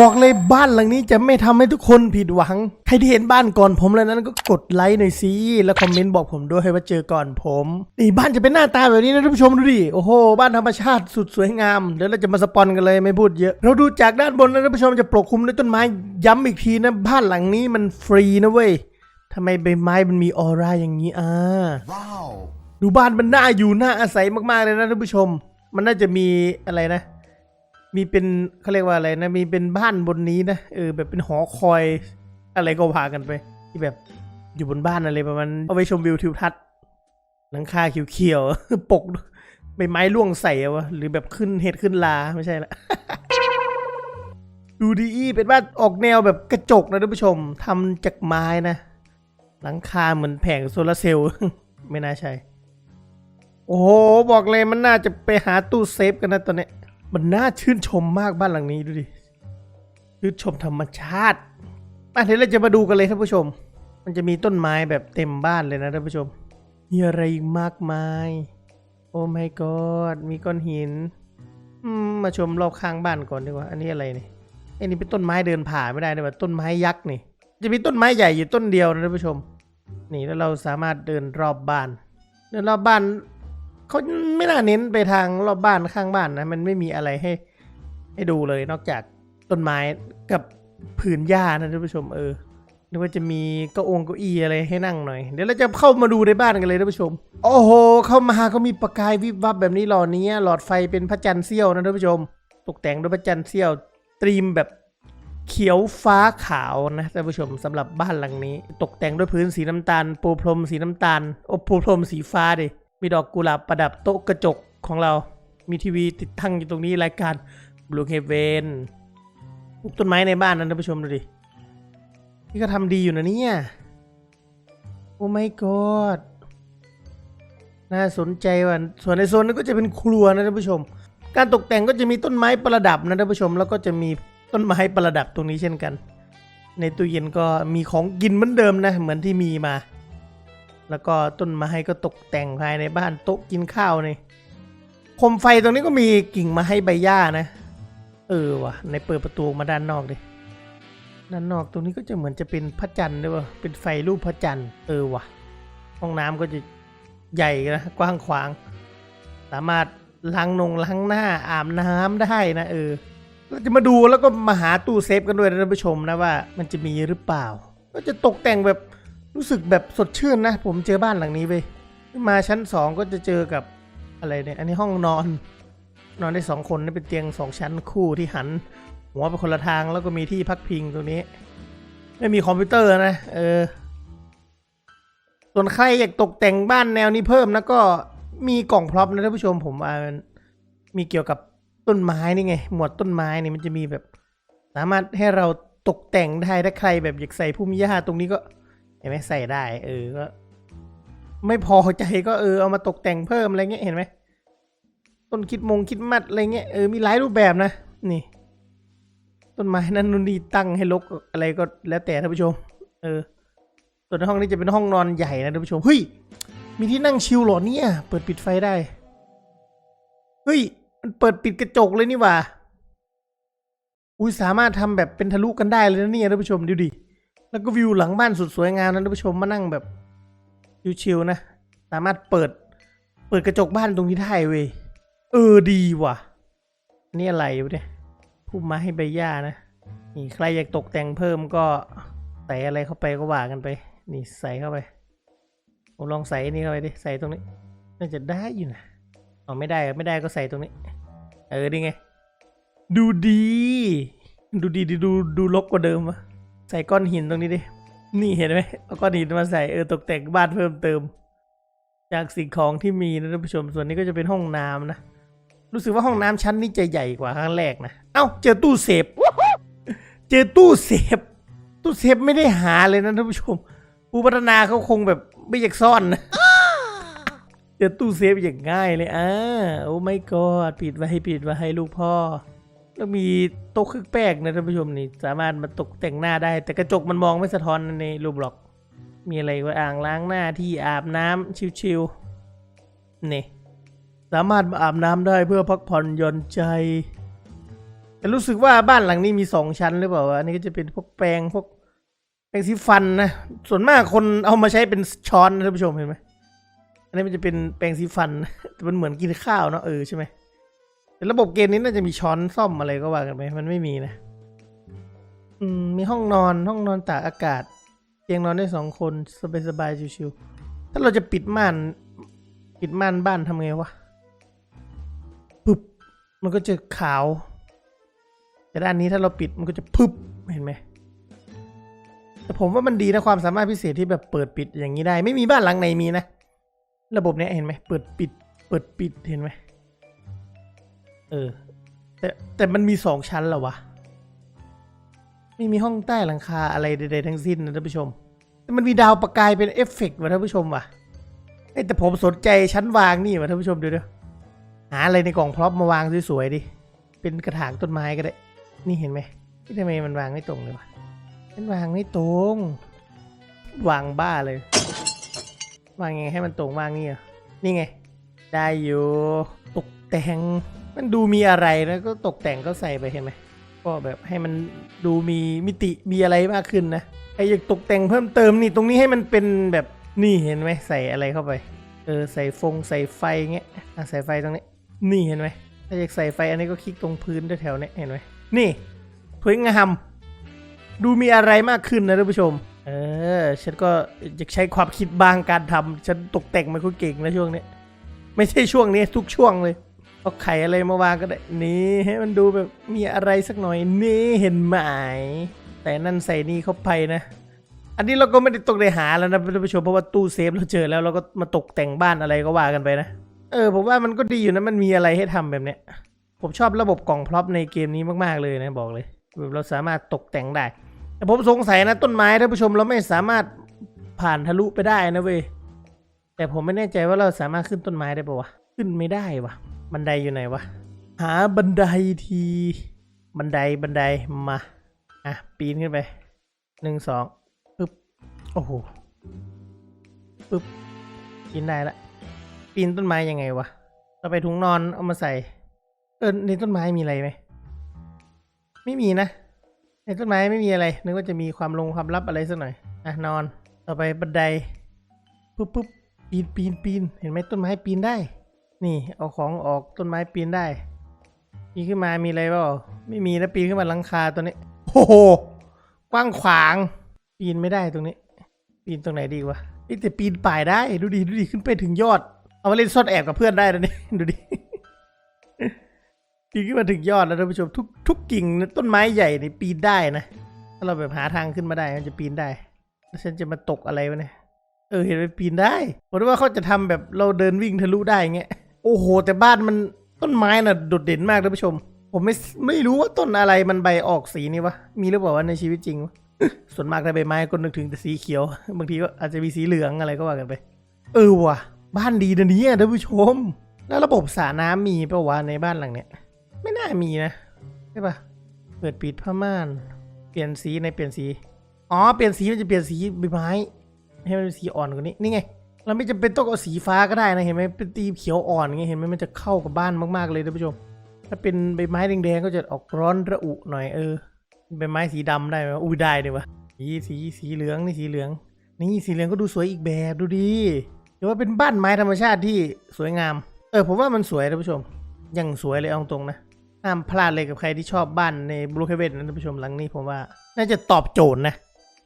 บอกเลยบ้านหลังนี้จะไม่ทำให้ทุกคนผิดหวัง ใครที่เห็นบ้านก่อนผมแล้วนั้นก็กดไลค์หน่อยสิแล้วคอมเมนต์บอกผมด้วยว่าเจอก่อนผมนี่บ้านจะเป็นหน้าตาแบบนี้นะท่านผู้ชมดูดิโอ้โหบ้านธรรมชาติสุดสวยงามเดี๋ยวเราจะมาสปอนกันเลยไม่พูดเยอะ เราดูจากด้านบนนะท่านผู้ชมจะปกคลุมด้วยต้นไม้ย้ำอีกทีนะบ้านหลังนี้มันฟรีนะเว้ยทำไมใบไม้มันมีออร่าอย่างนี้อ่า Wow. ดูบ้านมันน่าอยู่น่าอาศัยมากๆเลยนะท่านผู้ชม มันน่าจะมีอะไรนะ มีเป็นเขาเรียกว่าอะไรนะ มีเป็นบ้านบนนี้นะเออแบบเป็นหอคอยอะไรก็พากันไป ที่แบบอยู่บนบ้านอะไรประมาณเอาไปชมวิวทิวทัศน์หลังคาเขียวๆปกใบไม้ร่วงใส่อะวะหรือแบบขึ้นเห็ดขึ้นลาไม่ใช่ละดูดีเป็นบ้านออกแนวแบบกระจกนะท่านผู้ชมทำจากไม้นะ หลังคาเหมือนแผงโซลาร์เซลล์ไม่น่าใช่ โอ้โห บอกเลยมันน่าจะไปหาตู้เซฟกันนะตอนเนี้ย มันน่าชื่นชมมากบ้านหลังนี้ดูดิชื่นชมธรรมชาติอะเดี๋ยวเราจะมาดูกันเลยท่านผู้ชม มันจะมีต้นไม้แบบเต็มบ้านเลยนะท่านผู้ชม มีอะไรอีกมากมาย โอ้ my god มีก้อนหินมาชมรอบข้างบ้านก่อนดีกว่า อันนี้อะไรนี่ไอ้นี่เป็นต้นไม้เดินผ่านไม่ได้นะแบบต้นไม้ยักษ์นี่ จะมีต้นไม้ใหญ่อยู่ต้นเดียวนะท่านผู้ชม นี่แล้วเราสามารถเดินรอบบ้าน เดินรอบบ้าน เขาไม่น่าเน้นไปทางรอบบ้านข้างบ้านนะ มันไม่มีอะไรให้ ให้ดูเลยนอกจากต้นไม้กับผืนหญ้านะท่านผู้ชมเออนึกว่าจะมีเก้าองเก้าอี้อะไรให้นั่งหน่อย เดี๋ยวเราจะเข้ามาดูในบ้านกันเลยท่านผู้ชม โอ้โห เข้ามาเขามีประกายวิบวับแบบนี้หล่อนี้หลอดไฟเป็นพระจันทร์เสี้ยวนะท่านผู้ชม ตกแต่งด้วยพระจันทร์เสี้ยวตรีมแบบเขียวฟ้าขาวนะท่านผู้ชมสำหรับบ้านหลังนี้ ตกแต่งด้วยพื้นสีน้ำตาลปูพรมสีน้ำตาลโอ้ปูพรมสีฟ้าดิ มีดอกกุหลาบประดับโต๊ะกระจกของเรา มีทีวีติดตั้งอยู่ตรงนี้รายการ Blue Heaven ปลูกต้นไม้ในบ้านนะท่านผู้ชมดูดิ นี่ก็ทำดีอยู่นะเนี่ย โอ้ my god น่าสนใจว่ะ ส่วนในโซนนั้นก็จะเป็นครัวนะท่านผู้ชม การตกแต่งก็จะมีต้นไม้ประดับนะท่านผู้ชม แล้วก็จะมีต้นไม้ประดับตรงนี้เช่นกัน ในตู้เย็นก็มีของกินเหมือนเดิมนะ เหมือนที่มีมา แล้วก็ต้นไม้ก็ตกแต่งภายในบ้านโต๊ะกินข้าวนี่โคมไฟตรงนี้ก็มีกิ่งไม้ใบหญ้านะ เออว่ะ ในเปิดประตูมาด้านนอกดิด้านนอกตรงนี้ก็จะเหมือนจะเป็นพระจันทร์ด้วยว่ะเป็นไฟรูปพระจันทร์เออว่ะ ห้องน้ำก็จะใหญ่นะกว้างขวาง สามารถล้างนงล้างหน้าอาบน้ำได้นะเออเราจะมาดูแล้วก็มาหาตู้เซฟกันด้วยนะท่านผู้ชมนะว่า มันจะมีหรือเปล่า ก็จะตกแต่งแบบ รู้สึกแบบสดชื่นนะ ผมเจอบ้านหลังนี้เว้ยมาชั้นสองก็จะเจอกับอะไรเนี่ย อันนี้ห้องนอน นอนได้สองคนนะเป็นเตียงสองชั้นคู่ที่หัน หัวไปคนละทางแล้วก็มีที่พักพิงตรงนี้ ไม่มีคอมพิวเตอร์นะ เออ ส่วนใครอยากตกแต่งบ้านแนวนี้เพิ่มนะก็มีกล่องพร็อพนะท่านผู้ชมผมว่ามันมีเกี่ยวกับต้นไม้นี่ไง หมวดต้นไม้นี่มันจะมีแบบ สามารถให้เราตกแต่งได้ถ้าใครแบบอยากใส่พุ่มหญ้าตรงนี้ก็ ห็นไหมใส่ได้ เออก็ ไม่พอใจก็เออเอามาตกแต่งเพิ่มอะไรเงี้ยเห็นไหมต้นคิดมงคิดมัดอะไรเงี้ยเออมีหลายรูปแบบนะ นี่ ต้นไม้นั่นนู่นนี่ตั้งให้ลกอะไรก็แล้วแต่ท่านผู้ชม เออส่วนในห้องนี้จะเป็นห้องนอนใหญ่นะท่านผู้ชมเฮ้ยมีที่นั่งชิลหรอเนี่ย เปิดปิดไฟได้เฮ้ยมันเปิดปิดกระจกเลยนี่ว่าอุ้ยสามารถทำแบบเป็นทะลุกันได้เลยนะเนี่ยท่านผู้ชมดูดิ แล้วก็วิวหลังบ้านสุดสวยงามนะท่านผู้ชมมานั่งแบบชิลๆนะ สามารถเปิด เปิดกระจกบ้านตรงนี้ได้เว้ยเออดีว่ะนี่อะไรวะเนี่ยพุ่มไม้ให้ใบหญ้านะนี่ใครอยากตกแต่งเพิ่มก็ใส่อะไรเข้าไปก็ว่ากันไป นี่ใส่เข้าไปผมลองใส่นี่เข้าไปดิใส่ตรงนี้น่าจะได้อยู่นะอ๋อไม่ได้ไม่ได้ก็ใส่ตรงนี้ เออดีไง ดูดี ดูดีดีดูดูลกกว่าเดิมวะ ใส่ก้อนหินตรงนี้ดิ นี่เห็นไหมเอาก้อนหินมาใส่เออตกแต่งบ้านเพิ่มเติม จากสิ่งของที่มีนะท่านผู้ชมส่วนนี้ก็จะเป็นห้องน้ำนะ รู้สึกว่าห้องน้ำชั้นนี้จะใหญ่กว่าครั้งแรกนะ เอ้าเจอตู้เซฟ เจอตู้เซฟ ตู้เซฟไม่ได้หาเลยนะท่านผู้ชม ผู้พัฒนาเขาคงแบบไม่อยากซ่อนนะเจอตู้เซฟอย่างง่ายเลยอ่าโอ้ไม่กอดปิดไว้ให้ปิดไว้ให้ลูกพ่อ แล้วมีโต๊ะเครื่องแป้งนะท่านผู้ชมนี่สามารถมาตกแต่งหน้าได้ แต่กระจกมันมองไม่สะท้อนในรูปหรอก มีอะไรก็อ่างล้างหน้าที่อาบน้ำชิวๆนี่สามารถมาอาบน้ำได้เพื่อพักผ่อนหย่อนใจ แต่รู้สึกว่าบ้านหลังนี้มีสองชั้นหรือเปล่าอันนี้ก็จะเป็นพวกแปรงพวกแปรงสีฟันนะส่วนมากคนเอามาใช้เป็นช้อนนะท่านผู้ชมเห็นไหมอันนี้มันจะเป็นแปรงสีฟันแต่มันเหมือนกินข้าวเนาะเออใช่ไหม ระบบเกมนี้น่าจะมีช้อนซ่อมอะไรก็ว่ากันไปมันไม่มีนะ อืม มีห้องนอนห้องนอนตากอากาศ เตียงนอนได้สองคนสบายๆชิวๆถ้าเราจะปิดม่าน ปิดม่านบ้านทำไงวะปึ๊บมันก็จะขาว แต่ด้านนี้ถ้าเราปิดมันก็จะพึบเห็นไหมแต่ผมว่ามันดีนะความสามารถพิเศษที่แบบเปิดปิดอย่างนี้ได้ ไม่มีบ้านหลังไหนมีนะ ระบบเนี้ยเห็นไหมเปิดปิด เปิดปิดเห็นไหม เออ แต่แต่มันมีสองชั้นเหรอวะ ไม่มีห้องใต้หลังคาอะไรใดๆทั้งสิ้นนะท่านผู้ชม แต่มันมีดาวประกายเป็นเอฟเฟกต์ว่ะท่านผู้ชมว่ะเอ้ยแต่ผมสนใจชั้นวางนี่ว่ะท่านผู้ชมดูด้อหาอะไรในกล่องพร็อพมาวางสวยๆดิ เป็นกระถางต้นไม้ก็ได้ นี่เห็นไหมที่ทำไมมันวางไม่ตรงเลยวะมันวางไม่ตรง วางบ้าเลย วางยังไงให้มันตรงวางนี่เหรอนี่ไง ได้อยู่ตกแต่ง มันดูมีอะไรแล้วก็ตกแต่งก็ใส่ไปเห็นไหมก็แบบให้มันดูมีมิติมีอะไรมากขึ้นนะใครอยากตกแต่งเพิ่มเติมนี่ตรงนี้ให้มันเป็นแบบนี่เห็นไหมใส่อะไรเข้าไป เออใส่ฟงใส่ไฟเงี้ยอะใส่ไฟตรงนี้ นี่เห็นไหมถ้าอยากใส่ไฟอันนี้ก็คลิกตรงพื้นแถวๆนี้เห็นไหมนี่สวยงามดูมีอะไรมากขึ้นนะท่านผู้ชม เออ ฉันก็อยากใช้ความคิดบางการทำฉันตกแต่งไม่ค่อยเก่งนะช่วงนี้ ไม่ใช่ช่วงนี้ทุกช่วงเลย เอาไข่อะไรมาวางก็ได้ นี่ให้มันดูแบบมีอะไรสักหน่อย นี่เห็นไหม แต่นั่นใส่นี่เข้าไปนะ อันนี้เราก็ไม่ได้ตกได้หาแล้วนะท่านผู้ชมเพราะว่าตู้เซฟเราเจอแล้วเราก็มาตกแต่งบ้านอะไรก็ว่ากันไปนะ เออผมว่ามันก็ดีอยู่นะมันมีอะไรให้ทำแบบเนี้ย ผมชอบระบบกล่องพร็อพในเกมนี้มากๆเลยนะบอกเลยแบบเราสามารถตกแต่งได้ แต่ผมสงสัยนะต้นไม้ท่านผู้ชมเราไม่สามารถผ่านทะลุไปได้นะเว้ยแต่ผมไม่แน่ใจว่าเราสามารถขึ้นต้นไม้ได้ปะวะขึ้นไม่ได้วะ บันไดอยู่ไหนวะ หาบันไดที บันไดบันไดมา อะ ปีนขึ้นไปหนึ่งสองปึ๊บ โอ้โหปึ๊บปีนได้ละ ปีนต้นไม้ยังไงวะเราไปถุงนอนเอามาใส่ เออในต้นไม้มีอะไรไหมไม่มีนะในต้นไม้ไม่มีอะไร นึกว่าจะมีความลงความลับอะไรสักหน่อย อะนอน ต่อไปบันได ปุ๊บปุ๊บปีนปีนปีน เห็นไหมต้นไม้ปีนได้ นี่เอาของออกต้นไม้ปีนได้ปีนขึ้นมามีอะไรเปล่าไม่มีนะปีนขึ้นมาหลังคาตัวนี้โอ้โหกว้างขวาง ปีนไม่ได้ตรงนี้ ปีนตรงไหนดีวะเอ้ยแต่ปีนป่ายได้ดูดิดูดิขึ้นไปถึงยอด เอามาเล่นซ่อนแอบกับเพื่อนได้นะนี่ดูดิปีนขึ้นมาถึงยอดแล้วท่านผู้ชมทุกทุกกิ่งต้นไม้ใหญ่นี่ปีนได้นะถ้าเราแบบหาทางขึ้นมาได้มันจะปีนได้แล้วฉันจะมาตกอะไรวะเนี่ยเออเห็นมันปีนได้ผมว่าเขาจะทำแบบเราเดินวิ่งทะลุได้อย่างเงี้ย โอ้โห แต่บ้านมันต้นไม้น่ะโดดเด่นมากท่านผู้ชม ผมไม่ไม่รู้ว่าต้นอะไรมันใบออกสีนี้วะ มีหรือเปล่าวะในชีวิตจริงวะส่วนมากในใบไม้ก็นึกถึงแต่สีเขียว บางทีก็อาจจะมีสีเหลืองอะไรก็ว่ากันไป เออว่ะ บ้านดีนะเนี่ยท่านผู้ชม แล้วระบบสระน้ำมีปะวะในบ้านหลังเนี้ย ไม่น่ามีนะใช่ปะเปิดปิดผ้าม่าน เปลี่ยนสีในเปลี่ยนสี อ๋อ เปลี่ยนสีมันจะเปลี่ยนสีใบไม้ ให้มันเป็นสีอ่อนกว่านี้ นี่ไง เราไม่จำเป็นต้องเอาสีฟ้าก็ได้นะเห็นไหมเป็นตีเขียวอ่อนไงเห็นไหมมันจะเข้ากับบ้านมากๆเลยท่านผู้ชม ถ้าเป็นใบไม้แดงๆก็จะออกร้อนระอุหน่อยเออใบไม้สีดำได้ไหมอุ้ยได้เลยวะสีสีสีเหลืองนี่สีเหลือง นี่สีเหลืองก็ดูสวยอีกแบบดูดีเดี๋ยวว่าเป็นบ้านไม้ธรรมชาติที่สวยงาม เออผมว่ามันสวยท่านผู้ชมยังสวยเลยเอาตรงนะห้ามพลาดเลยกับใครที่ชอบบ้านในบลูเคเวนนะท่านผู้ชมหลังนี้ผมว่า น่าจะตอบโจทย์นะ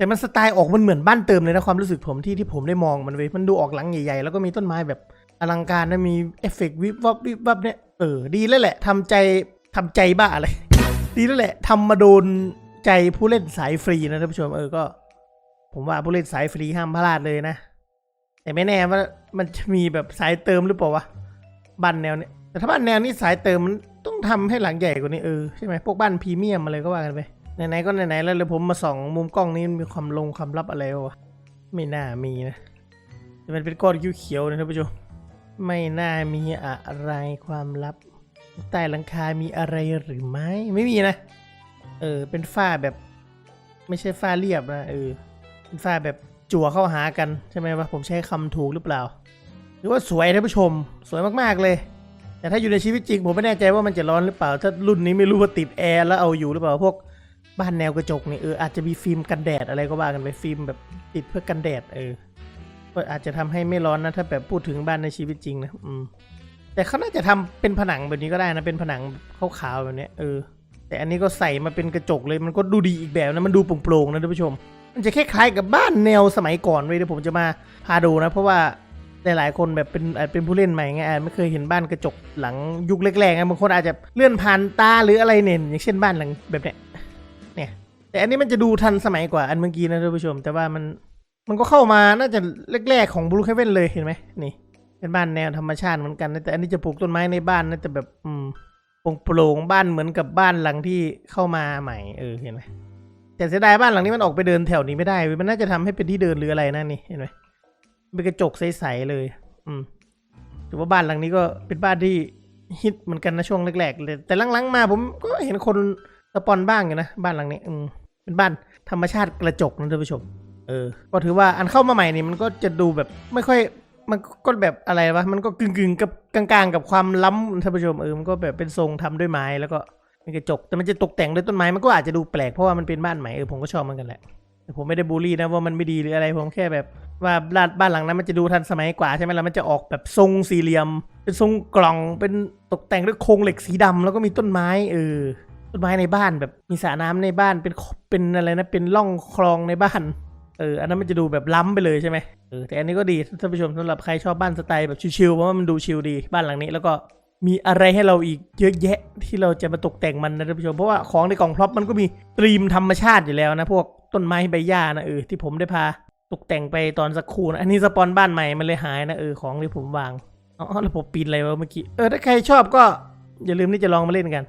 แต่มันสไตล์ออกมันเหมือนบ้านเติมเลยนะความรู้สึกผมที่ที่ผมได้มองมันเว้ยมันดูออกหลังใหญ่ๆ แล้วก็มีต้นไม้แบบอลังการนะมีเอฟเฟกต์วิบวับวิบวับเนี่ยเออดีแล้วแหละทำใจทำใจบ้าอะไร ดีแล้วแหละทำมาโดนใจผู้เล่นสายฟรีนะท่านผู้ชมเออก็ ผมว่าผู้เล่นสายฟรีห้ามพลาดเลยนะ แต่ไม่แน่ว่ามันจะมีแบบสายเติมหรือเปล่าวะบ้านแนวเนี้ยแต่ถ้าบ้านแนวนี้สายเติมมันต้องทำให้หลังใหญ่กว่านี้เออใช่ไหมพวกบ้านพรีเมียมอะไรก็ว่ากันไป ไหนๆก็ไหนๆแล้วเลยผมมาส่องมุมกล้องนี้มันมีความลงความลับอะไรวะไม่น่ามีนะมันเป็นก้อนเขียวๆนะท่านผู้ชมไม่น่ามีอะไรความลับ ใต้หลังคา มีอะไรหรือไม่ไม่มีนะ เออ เป็นฝ้าแบบ ไม่ใช่ฝ้าเรียบนะเออเป็นฝ้าแบบจั่วเข้าหากันใช่ไหมวะผมใช้คำถูกหรือเปล่า หรือว่าสวยท่านผู้ชม สวยมากๆเลย แต่ถ้าอยู่ในชีวิตจริง ผมไม่แน่ใจว่ามันจะร้อนหรือเปล่า ถ้ารุ่นนี้ไม่รู้ว่าติดแอร์แล้วเอาอยู่หรือเปล่าพวก บ้านแนวกระจกนี่เอออาจจะมีฟิล์มกันแดดอะไรก็ว่ากันไปฟิล์มแบบติดเพื่อกันแดดเออก็อาจจะทำให้ไม่ร้อนนะถ้าแบบพูดถึงบ้านในชีวิตจริงนะอืมแต่เขาน่าจะทำเป็นผนังแบบนี้ก็ได้นะเป็นผนังขาวๆแบบนี้เออ แต่อันนี้ก็ใส่มาเป็นกระจกเลยมันก็ดูดีอีกแบบนะมันดูโปร่งๆนะท่านผู้ชม มันจะคล้ายๆกับบ้านแนวสมัยก่อนเลยเดี๋ยวผมจะมาพาดูนะ เพราะว่าหลายๆคนแบบเป็นอาจเป็นผู้เล่นใหม่ไงอาจไม่เคยเห็นบ้านกระจกหลังยุคแรกๆไงบางคนอาจจะเลื่อนผ่านตาหรืออะไรเนี่ยอย่างเช่นบ้านหลังแบบเนี้ย แต่อันนี้มันจะดูทันสมัยกว่าอันเมื่อกี้นะท่านผู้ชม แต่ว่ามันมันก็เข้ามาน่าจะแรกๆของบลูเ a เว่นเลยเห็นไหมนี่ เป็นบ้านแนวธรรมชาติเหมือนกันนะแต่อันนี้จะปลูกต้นไม้ในบ้านนะแต่แบบอืมโปร่งๆบ้านเหมือนกับบ้านหลังที่เข้ามาใหม่เออเห็นไหมแต่เสียดายบ้านหลังนี้มันออกไปเดินแถวนี้ไม่ได้ มันน่าจะทำให้เป็นที่เดินหรืออะไรนั่นนี่เห็นไหมเป็นกระจกใสๆเลย อืมถือว่าบ้านหลังนี้ก็เป็นบ้านที่ฮิตเหมือนกันนะช่วงแรกๆเลยแต่หลังๆมาผมก็เห็นคน สปอนบ้างอยู่นะ บ้านหลังนี้อืมเป็นบ้านธรรมชาติกระจกนะท่านผู้ชม เออ ก็ถือว่าอันเข้ามาใหม่นี่มันก็จะดูแบบไม่ค่อยมันก็แบบอะไรวะ มันก็กึ่งกึ่งๆกับกลางๆ กับความล้ำท่านผู้ชมเออ มันก็แบบเป็นทรงทำด้วยไม้แล้วก็เป็นกระจก แต่มันจะตกแต่งด้วยต้นไม้ มันก็อาจจะดูแปลกเพราะว่ามันเป็นบ้านใหม่เออผมก็ชอบเหมือนกันแหละ แต่ผมไม่ได้บูลลี่นะว่ามันไม่ดีหรืออะไร ผมแค่แบบว่าบ้านบ้านหลังนั้นมันจะดูทันสมัยกว่าใช่ไหมล่ะ มันจะออกแบบทรงสี่เหลี่ยม เป็นทรงกล่อง เป็นตกแต่งด้วยโครงเหล็กสีดำแล้วก็มีต้นไม้เออ ต้นไม้ในบ้านแบบมีสระน้ำในบ้านเป็นเป็นอะไรนะเป็นร่องคลองในบ้านเอออันนั้นมันจะดูแบบล้ำไปเลยใช่ไหมเออแต่อันนี้ก็ดีท่านผู้ชมสำหรับใครชอบบ้านสไตล์แบบชิลๆเพราะว่ามันดูชิลดีบ้านหลังนี้แล้วก็มีอะไรให้เราอีกเยอะแยะที่เราจะมาตกแต่งมันนะท่านผู้ชมเพราะว่าของในกล่องพร็อพมันก็มีตรีมธรรมชาติอยู่แล้วนะพวกต้นไม้ใบหญ้านะเออที่ผมได้พาตกแต่งไปตอนสักครู่นะอันนี้สปอนบ้านใหม่มันเลยหายนะเออของที่ผมวางอ๋อแล้วผมปีนอะไรวะเมื่อกี้เออถ้าใครชอบก็อย่าลืมที่จะลองมาเล่นกัน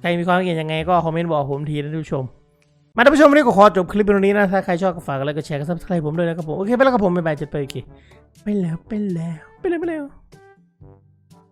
ใครมีความคิดเห็นยังไงก็คอมเมนต์บอกผมทีนะทุกผู้ชม มาท่านผู้ชมวันนี้ก็ขอจบคลิปเป็นตรงนี้นะ ถ้าใครชอบก็ฝากอะไลค์ก็แชร์กันซับสไครต์ผมด้วยนะครับผม โอเค ไปแล้วครับผมบ๊ายบายเจ็ดไปโอเคไปแล้วไปแล้วไปแล้วไปแล้ว